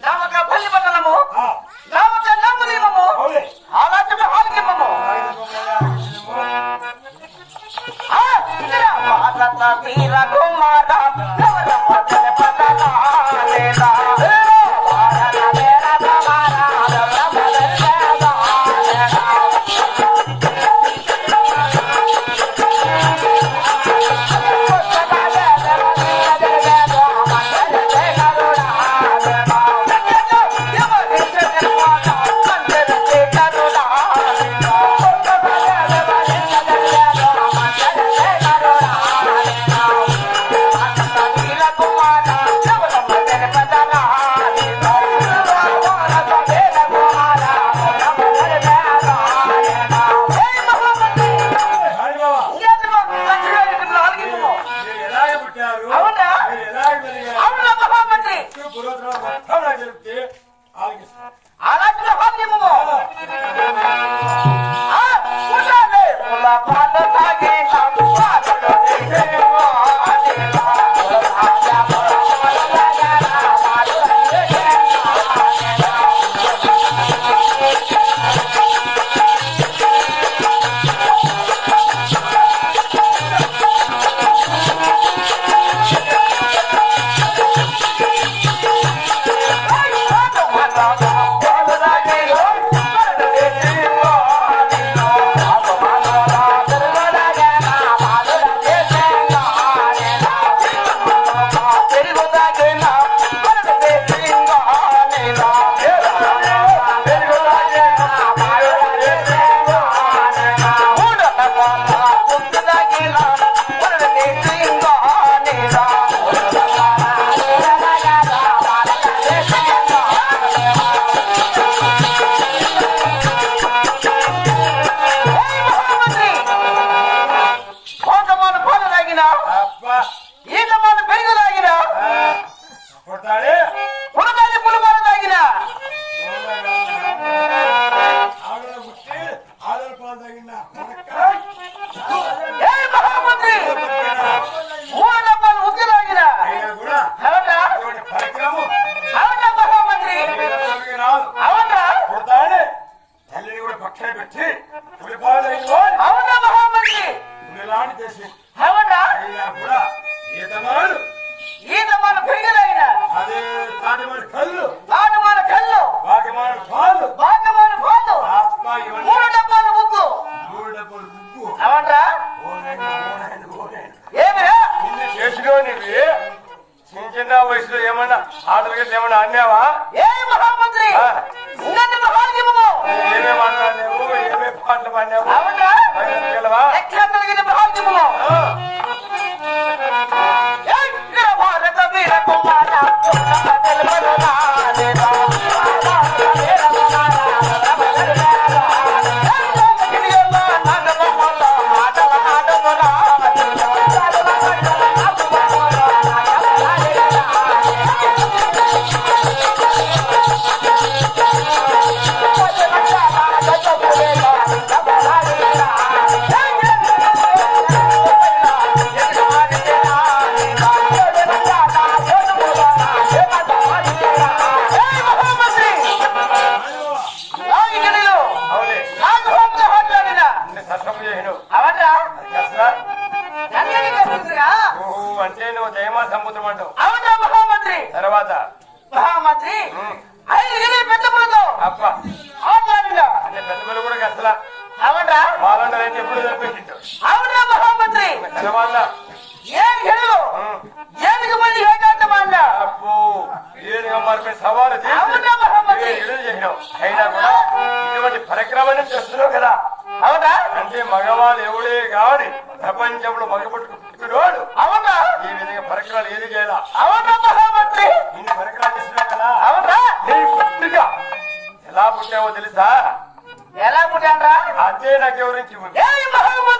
ನಮಗ ಬಲ್ಲಿ 돌아들어가 편하게 이렇게 알겠습니다. 알았죠, 황님 뭐. 네. நாங்கள் அங்கே అంటే నువ్వు దయమా సముద్రం అంటావు మహామంత్రి? తర్వాత? మహామంత్రి? పెద్ద అబ్బా. మాట్లాడినా అంటే పెద్ద పిల్ల కూడా అసలా అవరా వాళ్ళందరూ ఎప్పుడు చంపేసింటావు అవరా మహామంత్రి? తర్వాత ఏ గిరిలో ఏనుగు మంది ఏకాంతమన్నా అబ్బో ఏనుగా మారిపోయి సవాలు మహామంత్రి? అయినా కూడా ఇటువంటి పరిక్రమణ చేస్తున్నావు కదా. అవునా అంటే మగవాళ్ళు ఎవడే కావాలి ప్రపంచంలో మగపట్టుకున్నాడు అవునా? ఈ విధంగా పరికరాలు ఏది చేయాలా? అవునా మహామంత్రి? ఇన్ని పరికరాలు చేస్తున్నావు కదా. అవునా? నీ పుట్టిగా ఎలా పుట్టావో తెలుసా? ఎలా పుట్టాన్రా? అదే నాకు ఎవరించి ఉంది. మహామంత్రి!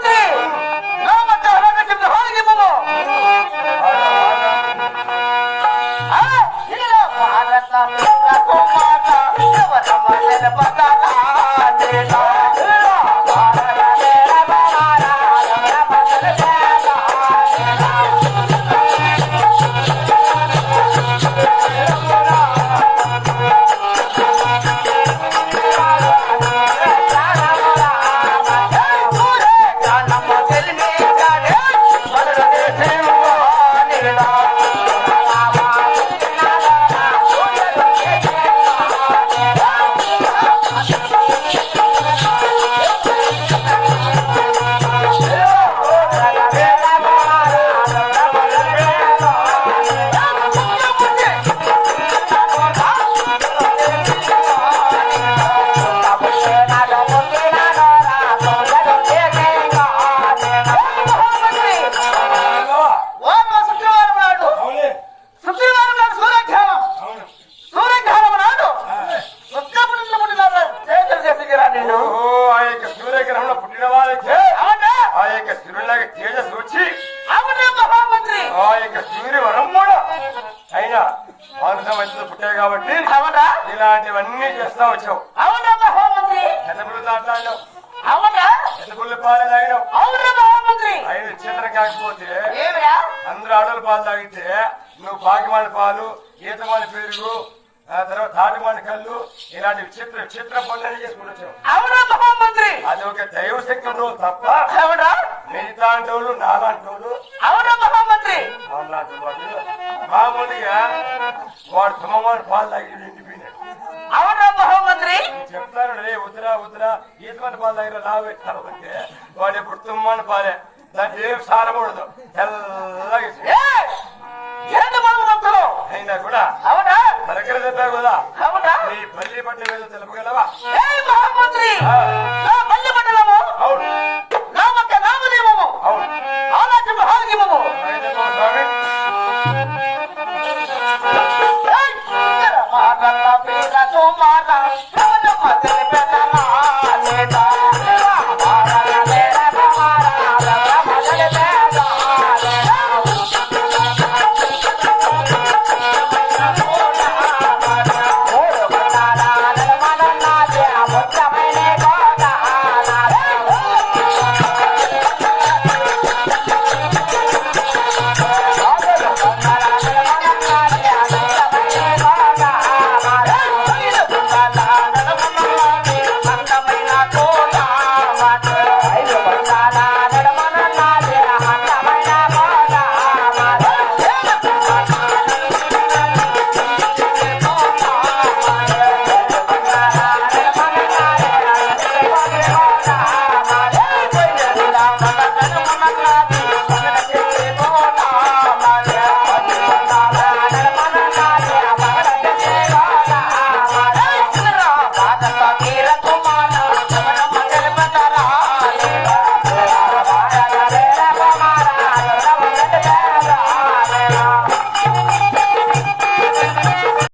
కాబట్టి అవునా ఇలాంటివన్నీ చేస్తా వచ్చావు. అవునా మహామంత్రి? అవునా? పాలు తాగినావు. అవునా మహామంత్రి? ఆయన చిత్రం కాకపోతే అందరూ ఆడోళ్ళు పాలు తాగితే నువ్వు పాకిమాని పాలు ఈతమాని పెరుగు ఆ తర్వాత తాటిమాని కళ్ళు ఇలాంటి విచిత్ర విచిత్ర పనులన్నీ చేసుకుని వచ్చావు. అవునా మహామంత్రి? అది ఒక దైవ శక్తి తప్ప అవునా? నాలాంటోళ్ళు మహామంత్రి? వాళ్ళు మామూలుగా వాడు తుమ్మవాడు పాలు తాగి నిండిపోయినాడు అవునా మహామంత్రి చెప్తారు రే ఉత్తరా ఉత్తరా ఈతమని పాలు దగ్గర లావు పెట్టారు అంటే వాడు ఎప్పుడు తుమ్మని పాలే దానికి ఏం సారం ఉండదు తెల్లగా ఏ ఏంటి మహామంత్రులు అయినా కూడా అవునా దగ్గర చెప్పావు కదా అవునా నీ పల్లి పట్ల మీద తెలుపగలవా ఏ మహామంత్రి ఆ. నా మల్లి మండలము అవును